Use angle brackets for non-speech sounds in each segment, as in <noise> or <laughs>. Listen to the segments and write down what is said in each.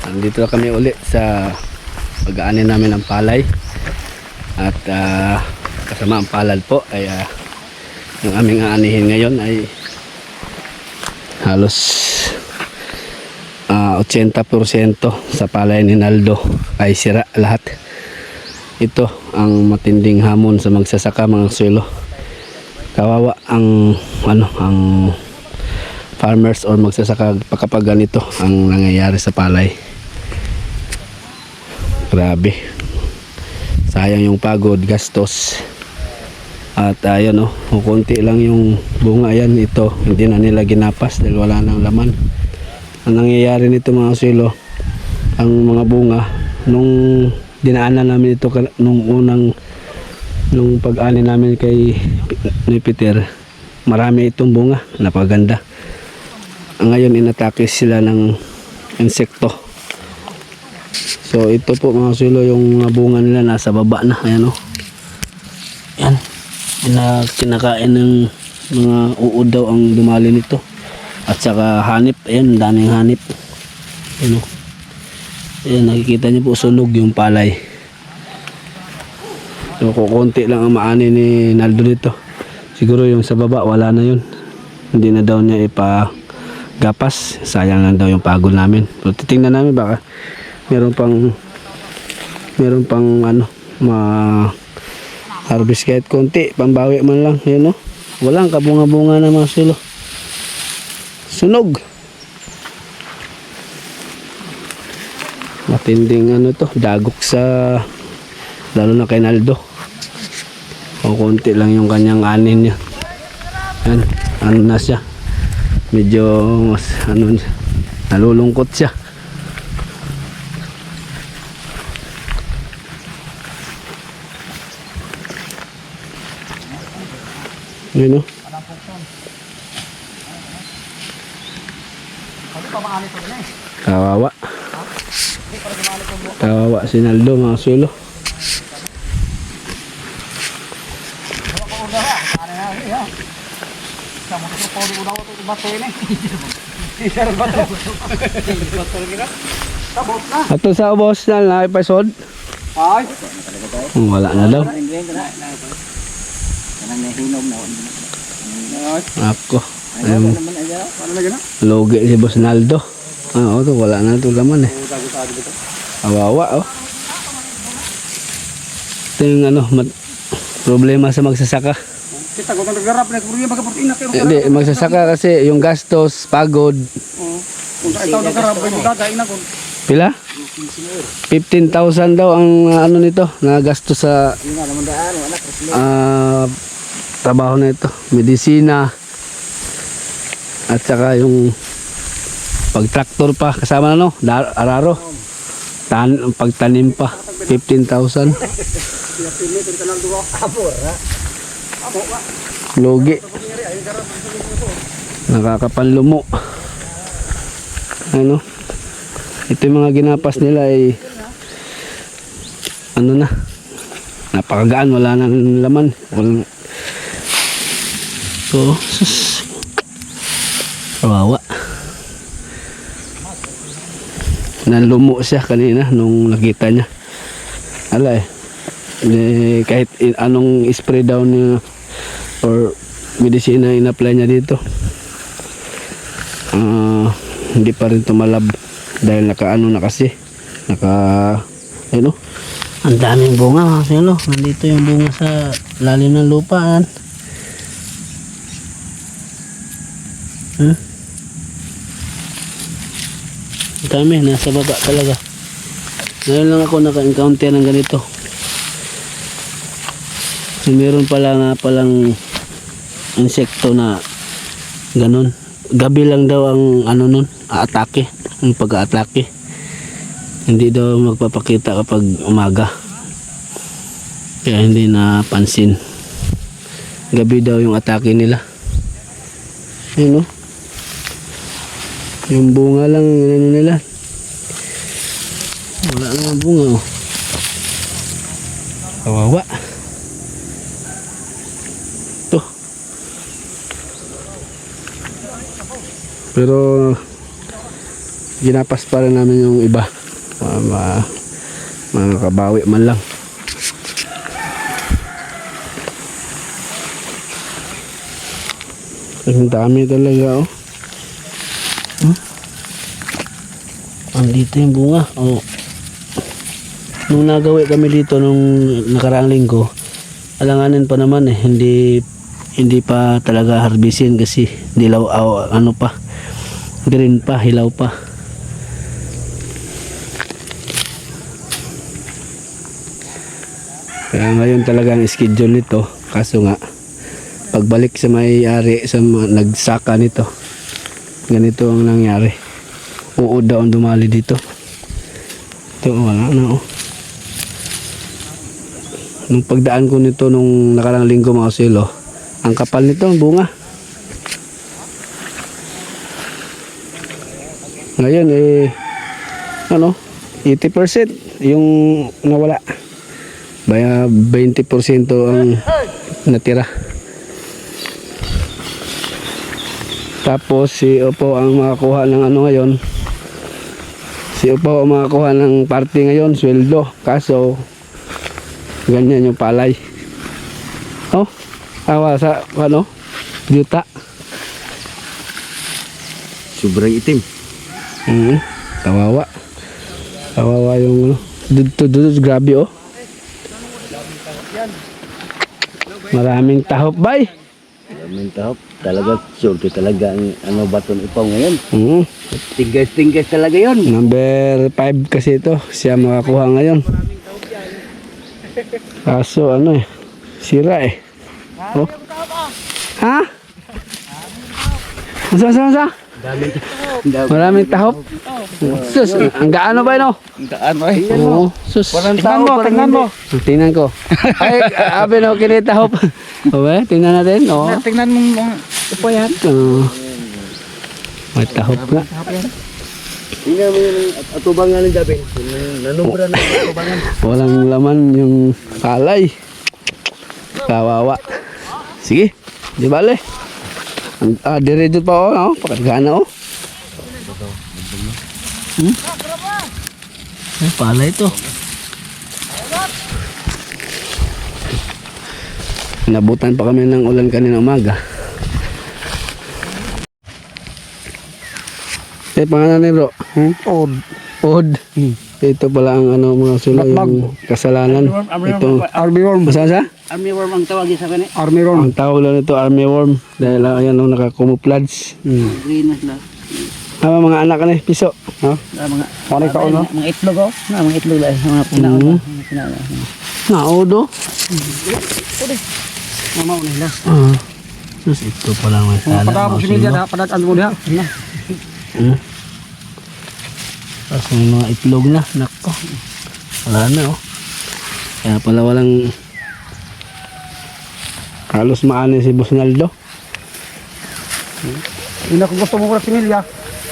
Nandito na kami uli sa pag-aanin namin ng palay. At ah, kasama ang palad po ay ah, yung aming aanihin ngayon ay halos ah, 80% sa palay ni Naldo ay sira lahat. Ito ang matinding hamon sa magsasaka mga suelo. Kawawa ang ano ang farmers or magsasaka kapag ganito ang nangyayari sa palay. Grabe. Sayang yung pagod, gastos. At ayun oh, kukunti lang yung bunga yan ito. Hindi na nila ginapas dahil wala nang laman. Ang nangyayari nito mga silo, ang mga bunga nung dinaanan namin ito nung unang nung pag-ani namin kay ni Peter, marami itong bunga, napaganda. Ngayon inatake sila ng insekto. So ito po mga silo yung bunga nila nasa baba na, ayan oh. Yan. Kina, kinakain ng mga uod daw ang dumali nito. At saka hanip, ayan, daming hanip. Ayan oh. Ayan, nakikita niyo po sunog yung palay. So kukunti lang ang maani ni Naldo nito. Siguro yung sa baba wala na yun. Hindi na daw niya ipa gapas. Sayang lang daw yung pagod namin. So titingnan namin baka meron pang meron pang ano ma harvest kahit konti pambawi man lang yun no? Walang kabunga-bunga na mga silo. Sunog. Matinding ano to dagok sa lalo na kay Naldo. O konti lang yung kanyang anin niya. Yan ano na siya. Medyo mas ano nalulungkot siya Yun o. Kawawa. Kawawa si Naldo mga sulo. Ato sa ubos na na episode. Ay, Wala na daw. Ako. Ayun, naman na gano'n? logi si Boss Naldo. Ah, oh, to, wala na ito laman eh. Awawa oh. Ito yung ano, problema sa magsasaka. Kita ko itong naggarap na kuriya magkaportina kayo. Hindi, magsasaka kasi yung gastos, pagod. Kung sa itaw naggarap, ay magkakain ako. Pila? 15,000 daw ang uh, ano nito, na gastos sa Yun trabaho na ito. Medisina. At saka yung pag-tractor pa, kasama na no, araro. Tan pagtanim pa, 15,000. Logi. Nakakapanlumo. Ano? Ito yung mga ginapas nila ay ano na napakagaan wala na laman walang so sus kawawa. Nalumo siya kanina nung nakita niya. Ala eh. Eh, kahit in, anong spray daw niya or medisina in-apply niya dito. Ah hindi pa rin tumalab dahil nakaano na kasi. Naka ano ang daming bunga mga silo nandito yung bunga sa lalim ng lupaan ang dami nasa baba talaga. Ngayon lang ako naka-encounter ng ganito. So, meron pala nga palang insekto na ganun. Gabi lang daw ang ano nun aatake ang pag-aatake. Hindi daw magpapakita kapag umaga. Kaya hindi napansin. Gabi daw yung atake nila. Yun o yung bunga lang yung ano nila wala naman bunga oh kawawa to pero ginapas pa rin namin yung iba. Uh, ma, mga kabawi man lang. Ang dami talaga oh. Andito yung bunga. Oh. Nung nagawi kami dito nung nakaraang linggo, alanganin pa naman eh. Hindi hindi pa talaga harbisin kasi dilaw aw, ano pa. Green pa, hilaw pa. Kaya ngayon talaga ang schedule nito. Kaso nga, pagbalik sa may-ari sa nagsaka nito, ganito ang nangyari. Uod daw ang dumali dito. Ito, wala na oh. Nung pagdaan ko nito nung nakarang linggo mga silo, ang kapal nito, ang bunga. Ngayon eh, ano, 80% yung nawala. Baya 20% ang natira. Tapos si Opo ang makakuha ng ano ngayon. Si Opo ang makakuha ng party ngayon, sweldo. Kaso, ganyan yung palay. Oh, awa sa ano, juta. Sobrang itim. Mm, kawawa. Kawawa yung ano. Dito, dito, grabe oh. Maraming tahop bay. Maraming tahop. Talaga, sure talaga ang ano baton ipaw ngayon. Mm, Tinggas-tinggas talaga yon. number 5 kasi ito. Siya makakuha ngayon. Kaso ano eh. Sira eh. Oh. Ha? Masa, masa, <laughs> masa? Maraming tahop. Sus, ang gaano ba no? Daan ay. Oo. Sus. Tingnan mo, tingnan mo. Tingnan ko. Ay, abe no, kinitahop. <laughs> Okay, tingnan natin. Oo. Tingnan mo mga upo yan. Oo. May tahop nga. Tingnan mo yung at- atubangan ng gabi. Yung Nanubra na atubangan. Walang laman yung palay. Kawawa. Sige, di bale. Ah, diretso pa oh, oh. Pakagana oh. Hmm? Ay, palay ito. Nabutan pa kami ng ulan kanina umaga. Eh, pangalan ni Ro? Hmm? Od. Od. Ito pala ang ano mga sulo yung kasalanan. Ito. Army worm. Masa sa? Army worm ang tawag sa kanya. Army worm. Ang tawag lang nito army worm dahil ah, ayan ang nakakumuflage. Hmm. Green na sila. Ah, mga anak na piso. Ha? Ah, mga Ano ka no? Mga itlog oh. Na mga itlog lang mga pinaon. Mhm. Mga pinaon. Naudo. Mama nila. Ah. Sus, ito pa lang may sala. Padapos mga si Media da padat ano dia. Na. Hmm. Tapos may mga itlog na. Nako. Wala na oh. Kaya pala walang halos maani si Busnaldo. Ina ko gusto mo ko si Media.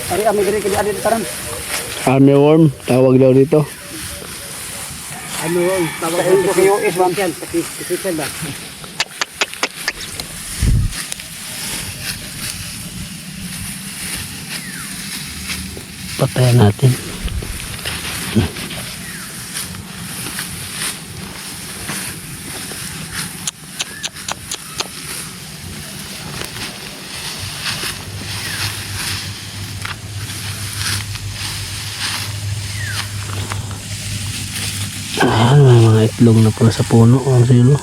Ari ami diri kay adi taran. Army worm, tawag daw dito. Army worm. Tawag ko kayo is one yan. Kasi kasi ba. Patayan natin. Ayan, may mga itlog na pala sa puno. Ang silo.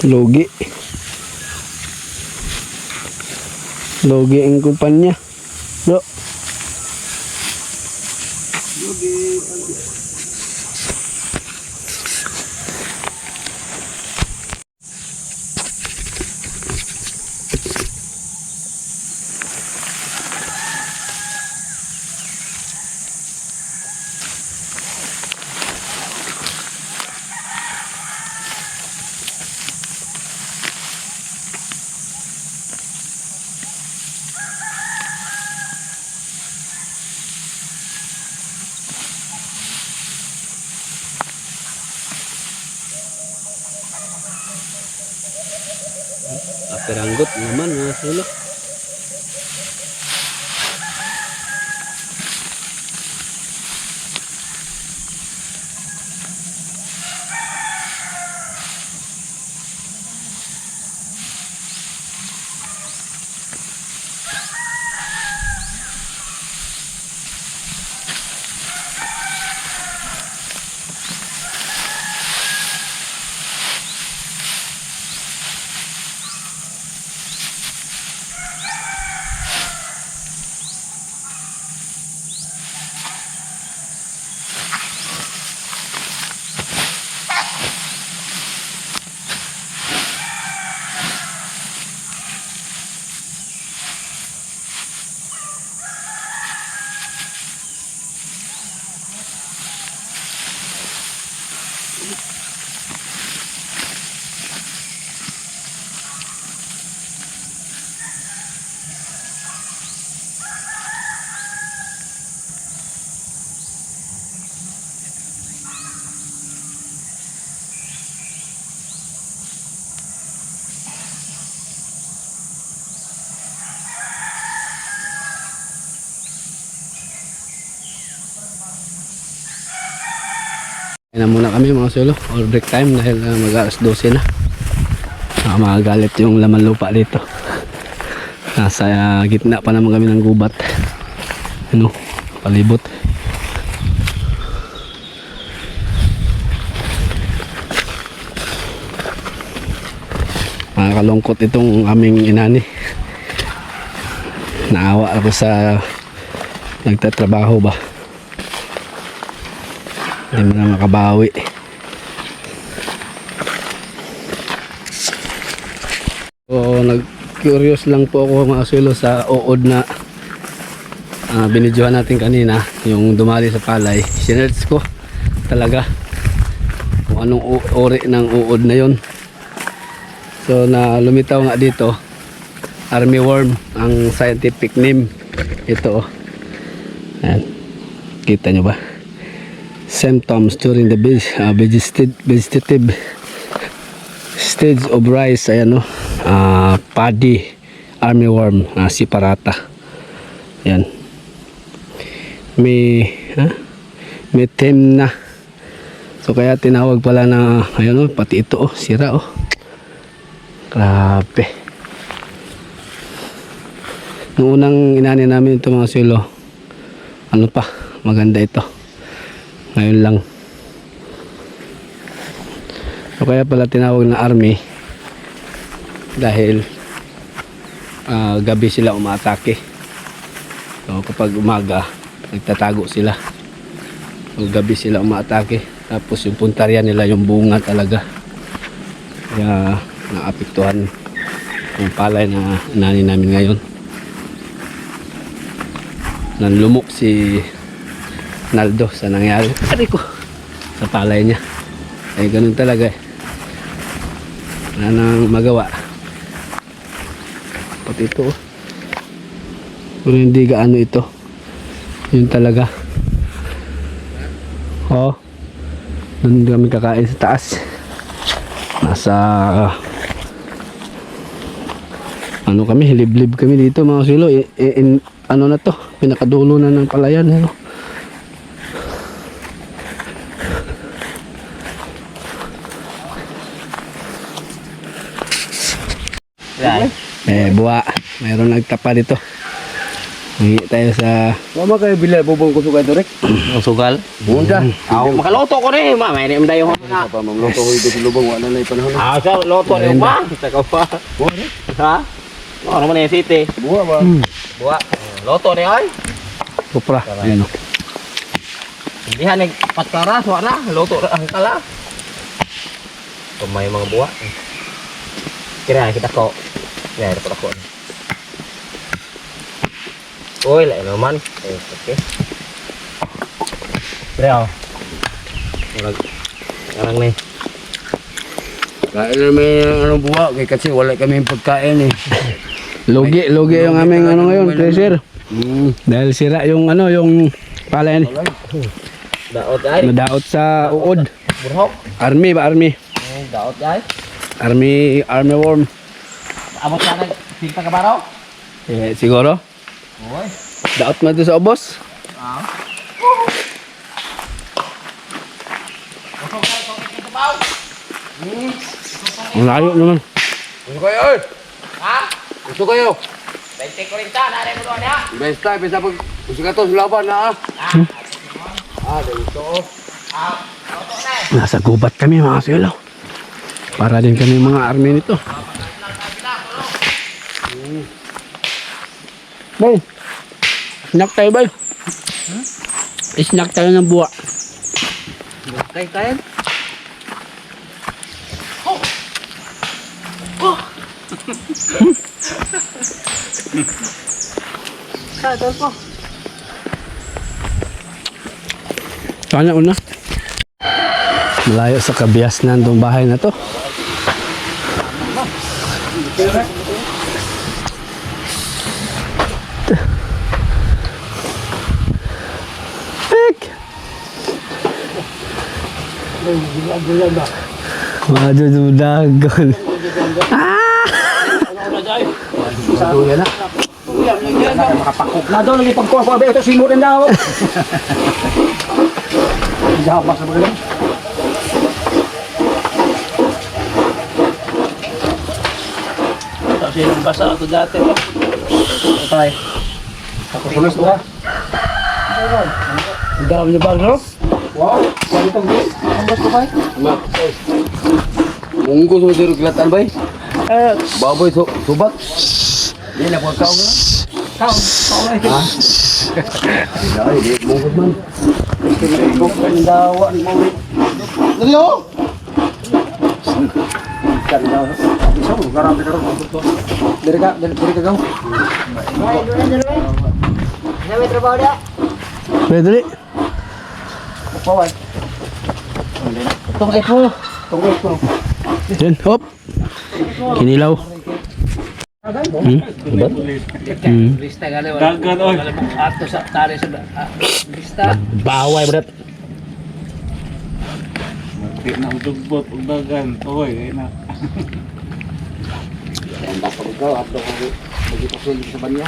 Logi. Logi ang kumpanya. Lo. Apiranggot naman mga sulo. Na muna kami mga sulo. All break time dahil uh, mag alas 12 na. Uh, magagalit yung laman lupa dito. <laughs> Nasa uh, gitna pa naman kami ng gubat. Ano? Palibot. Nakakalungkot itong aming inani. Naawa ako sa nagtatrabaho ba. Hindi mo na makabawi. So, nag-curious lang po ako mga sulo sa uod na uh, binidyohan natin kanina, yung dumali sa palay. Sinerts ko talaga kung anong uri ng uod na yon. So, na lumitaw nga dito, army worm ang scientific name. Ito, oh. Ayan. Kita nyo ba? Symptoms during the uh, vegetative, stage of rice ayan no uh, paddy armyworm uh, siparata yan. May ha? may tem na. So kaya tinawag pala na ayan no pati ito oh sira oh. Grabe. Noong unang inani namin ito mga silo ano pa maganda ito ngayon lang. So kaya pala tinawag na army. Dahil ah, gabi sila umatake so kapag umaga nagtatago sila. So, gabi sila umatake tapos yung puntarya nila yung bunga talaga. Kaya naapektuhan yung palay na nani namin ngayon. Nanlumok si Naldo sa nangyari. Aray ko. Sa palay niya. Ay ganun talaga eh. Wala nang magawa. Pati ito oh. Pero hindi gaano ito. Yun talaga. Oh. Doon kami kakain sa taas. Nasa ano kami, liblib kami dito mga silo. I, i- in- ano na to, pinakadulo na ng palayan. Ano? Eh, buwa. Mayroon nagtapa dito. Hingi tayo sa Mama kayo bila bubong ko sugay direk. <clears throat> Ang sugal. Bunda. Ako makaloto ko rin, ma. May nim dayo na. Pa mamloto ko ito lubong wala na panahon. Ah, sa loto rin ba? Taka pa. Buwa ni. Ha? Ano man yung city? Buwa ba? Buwa. Loto ni ay. kupra. Ayun, oh. Hindi ha nagpatkaras, wala. Loto ra ang kala. Tumay mga buwa. Kira kita ko. Ya, dapat ako. Uy, lain naman. Eh, okay. Bro. Orang orang nih. Kain na may ano buwa kay kasi wala kami pagkain eh. <laughs> Lugi, lugi yung aming ano ngayon, treasure. Hmm. Dahil sira yung ano, yung palay ni. Daot ay. Nadaot sa uod. Burhok. Army ba, army? Daot ay. Army, army worm. Abot ka na, pinta ka baraw? Eh, siguro? Oy. Daot mo ito sa obos? Ah. Ang layo naman. Gusto kayo, oy! Ha? Gusto kayo! 20 ko rin ta, narin mo doon ya. Best time, best pag gusto ka to sa laban na ah. Ah, ganito. Ah, auto na eh. Nasa gubat kami mga silo. Para din kami mga army nito. Bay, snack tayo bay. Snack tayo ng buwa. Kay kain. <laughs> Sana una. Malayo sa kabias na bahay na to. Mado dudagon. Tuya na. Makapakok na doon, lagi pagkuha ko, ito simo rin daw. Jawab pa sa mga. Kasi yung basa ako dati. Patay. Ako sunas ko. Ang dami niya bag, no? Wow, saan itong gate? Ang bas ko ba? Ma. Munggo sa diro kilatan bay. Eh, Baboy so subak. Hindi na po ikaw na. Ikaw, ikaw na ito. Ay, di munggo man. Ibog ka ng dawa ni Maury. Dali oh. Kan daw. Isa mo, garami ka rin. Diri ka, diri diri ka gaw. Pwede dali. Pawai. Tong ito. Tong ito. Yan, hop. Kinilaw. Hmm? Hmm. Lista ka na. Dagan oy. Ato sa tali sa ah, lista. Baway, brat. Di na ang dugbot, ang dagan. Oy, ay na. Ang bako ko ato ko magipasul sa banya.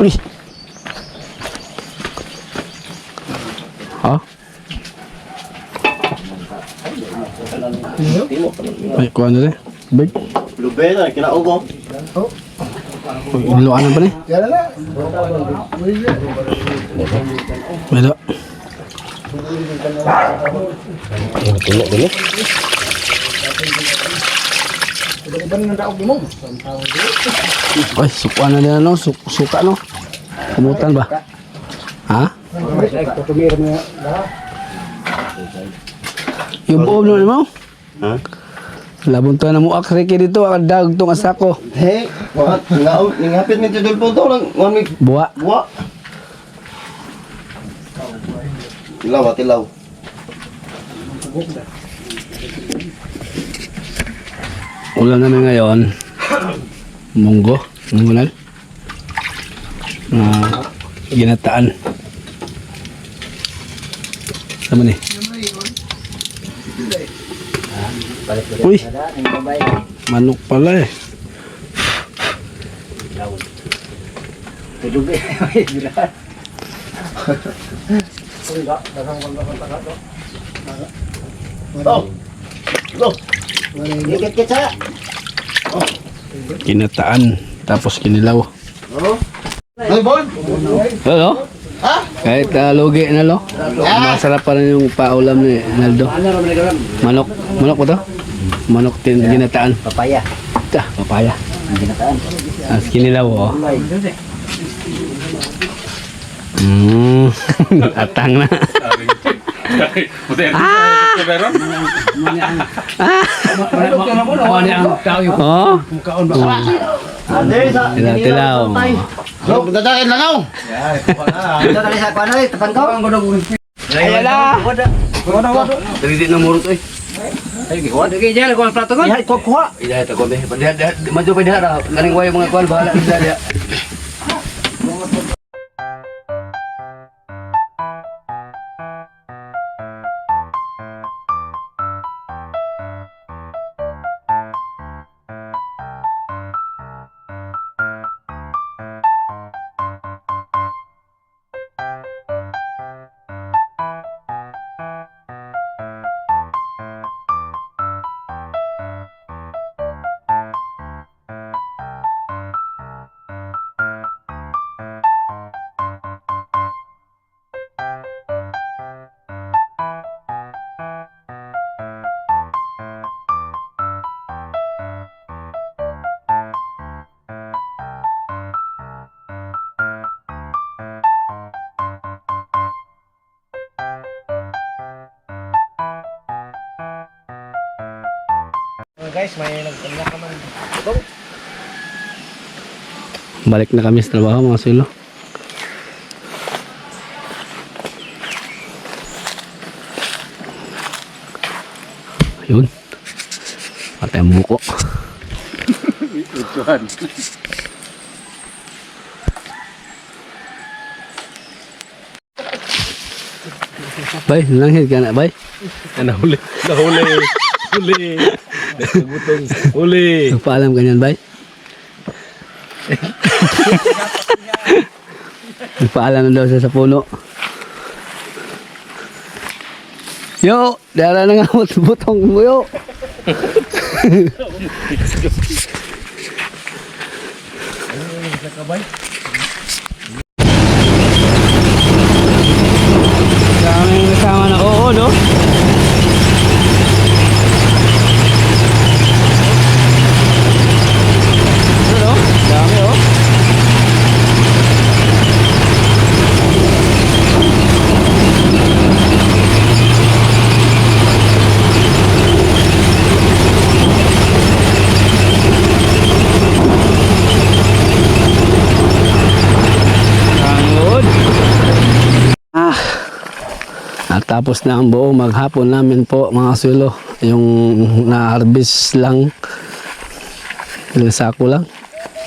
Uy. Ha? Ay, kuha na rin. Big. Lubena kina ugo. Uy, iluan na ba ni? Medo. Tulok dulu. Ay, suka na din ano, Suk suka no. Kumutan ba? Ha? Yung buo mo mo? Ha? Labon to na mo akreke dito, akadag tong asako. Hey, what? Nga ngapit mi tudol po to lang wan mi Buwa. buwa. Tilaw, ah, tilaw. Ulam namin ngayon. Munggo. Munggulan. Na ginataan. Sama ni. Uy. Manok pala eh. Ginataan. Tapos kinilaw. Ay, boy. Hello? Ha? Kahit uh, lugi na lo. Masarap pa rin yung paulam ni Naldo. Manok. Manok ba to? Manok tin ginataan. Papaya. Ta, papaya. Ginataan. As kinilaw oh. Mm, atang na. Ah! Ano ang tao yung Oh, kaon ba? Ande sa. tilaw tilaw. Lo, dadain lang aw. Ito tali sa kuan ay tapan ko. Ay wala. Wala. Wala. Na murot oy. Ay kuha jel kuan plato ko. Ay kuha kuha. Be. Dia dia maju pa dia ngaring way mga kuan bahala dia guys, may nagkanya ka man. Balik na kami sa trabaho mga sulo. Yun. Patay ang buko. Ituan. Bay, nanghid ka na, bay. Nahuli. Nahuli. Huli. <laughs> Nagutong. Huli. Nagpaalam ka niyan, bay. <laughs> Nagpaalam na daw siya sa puno. Yo, dara na nga butong mo yo. <laughs> Daming kasama na oo, no? Ano? Dami, oh. Tangod. Ah. Natapos na ang buo maghapon namin po mga sulo. Yung na-harvest lang. Ilang sako lang?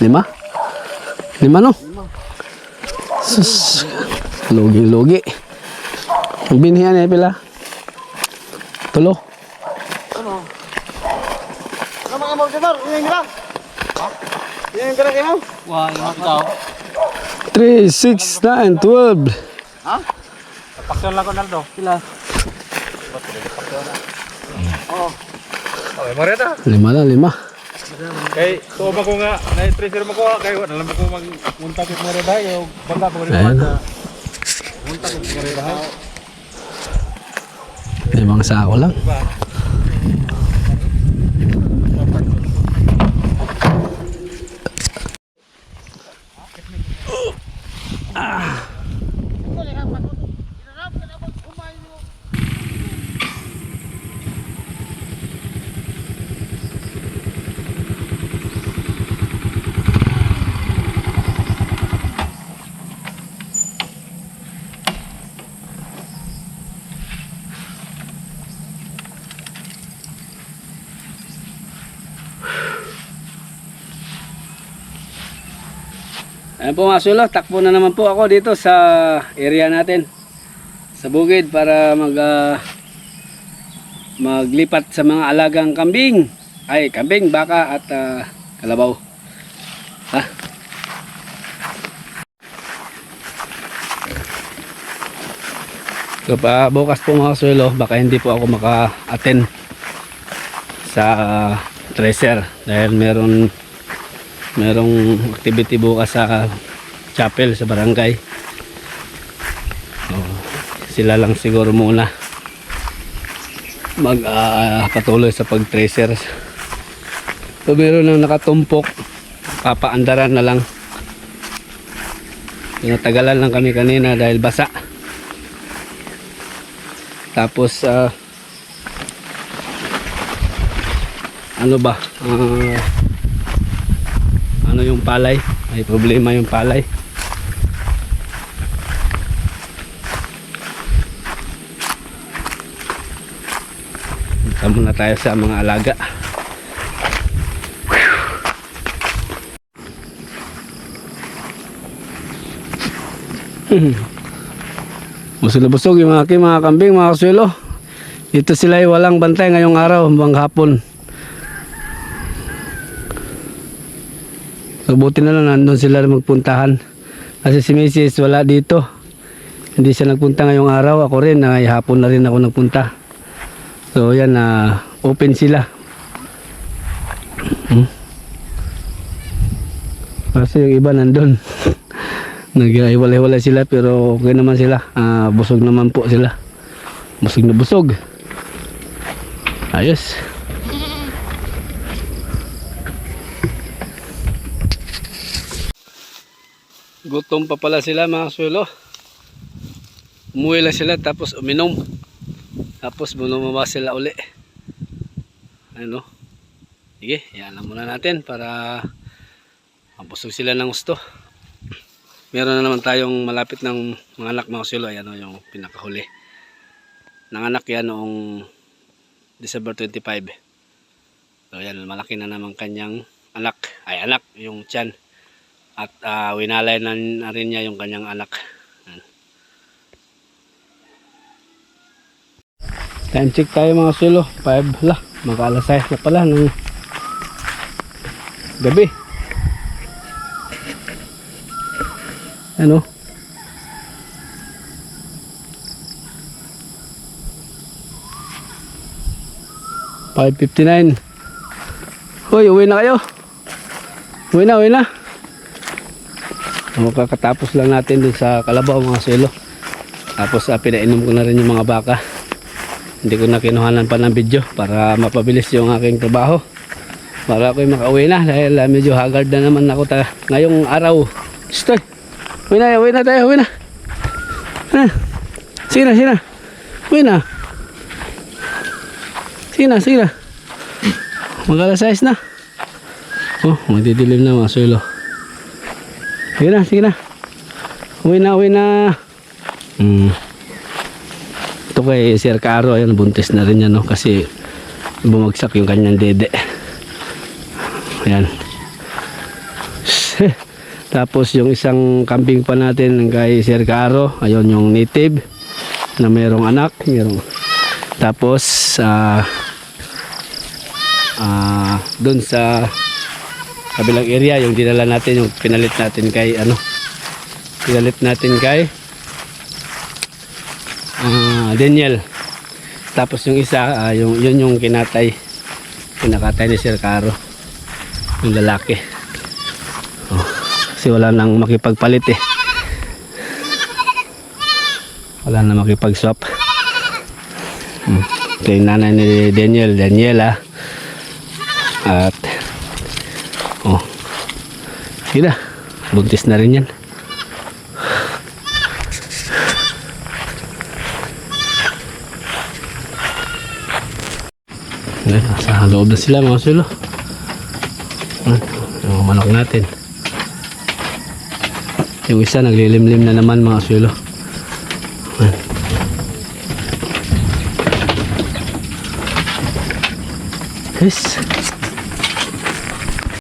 Lima? Lima no? Sus. Lugi-lugi. Ang binhiyan eh pila? Tulo. Ano mga mo, Sir? Yan ka? Yan ka na kayo? Wah, yung ikaw. 3, 6, 9, 12. Paksyon lang ko naldo. Sila. Okay, Marita. Lima na, lima. Kay, tuwa ba ko nga, na-treasure mo ko, kay wala naman ko mag-munta kit Marita, yung bangga ko rin Ayan. sa munta kit Marita. Limang sako lang. Ayan po mga sulo, takbo na naman po ako dito sa area natin. Sa bukid para mag ah, maglipat sa mga alagang kambing. Ay, kambing, baka at ah, kalabaw. Ha? So, pa, bukas po mga sulo, baka hindi po ako maka-attend sa ah, tracer dahil meron merong activity bukas sa chapel sa barangay. So, sila lang siguro muna mag ah, patuloy sa pag tracer so meron nang nakatumpok. Papaandaran na lang. Tinatagalan lang kami kanina dahil basa. Tapos ah, ano ba? Ah ano yung palay? May problema yung palay. Punta muna tayo sa mga alaga. Busog na busog yung aking mga kambing mga kasuelo dito sila ay walang bantay ngayong araw hanggang hapon So buti na lang nandun sila magpuntahan. Kasi si Mrs. wala dito. Hindi siya nagpunta ngayong araw. Ako rin, ay hapon na rin ako nagpunta. So yan, na open sila. Hmm. Kasi yung iba nandun. <laughs> Nag-iwalay-walay sila pero okay naman sila. Ah, busog naman po sila. Busog na busog. Ayos. Gutom pa pala sila mga suelo. Umuwi lang sila tapos uminom. Tapos bumaba sila uli. Ano? Sige, yan lang muna natin para mabusog sila ng gusto. Meron na naman tayong malapit ng mga anak mga silo. Ayan o yung pinakahuli. Nanganak yan noong December 25. So yan, malaki na naman kanyang anak. Ay anak, yung tiyan. At ah, winalay na, rin niya yung kanyang anak. Time check tayo mga silo. 5 la. Mag-alasay na pala ng gabi. Ano? Five fifty nine. Hoy, uwi na kayo. Uwi na, uwi na. O, kakatapos lang natin dun sa kalabaw mga silo. Tapos uh, pinainom ko na rin yung mga baka. Hindi ko na kinuhanan pa ng video para mapabilis yung aking trabaho. Para ako'y makauwi na dahil ah, medyo haggard na naman ako ta ngayong araw. Stoy. Uwi na, uwi na tayo, uwi na. Ha? Sige na, sige na. Uwi na. Sige na, sige na. Mag-alas na. Oh, magdidilim na mga sulo. Sige na, sige na. Uwi na, uwi na. Hmm. Ito kay Sir Caro, ayun, buntis na rin yan, no? Kasi bumagsak yung kanyang dede. Ayan. <laughs> Tapos yung isang kambing pa natin kay Sir Caro, ayun yung native na mayroong anak, mayroong tapos sa ah doon sa kabilang area yung dinala natin yung pinalit natin kay ano pinalit natin kay ah Daniel. Tapos yung isa ah, yung yun yung kinatay kinakatay ni Sir Caro yung lalaki. Oh, kasi wala nang makipagpalit eh. Wala na makipag swap hmm. ito yung nanay ni Daniel Daniela. At yun na. Buntis na rin yan. Ayan, nasa loob na sila mga sulo yung manok natin. Yung isa naglilimlim na naman mga sulo. Yes.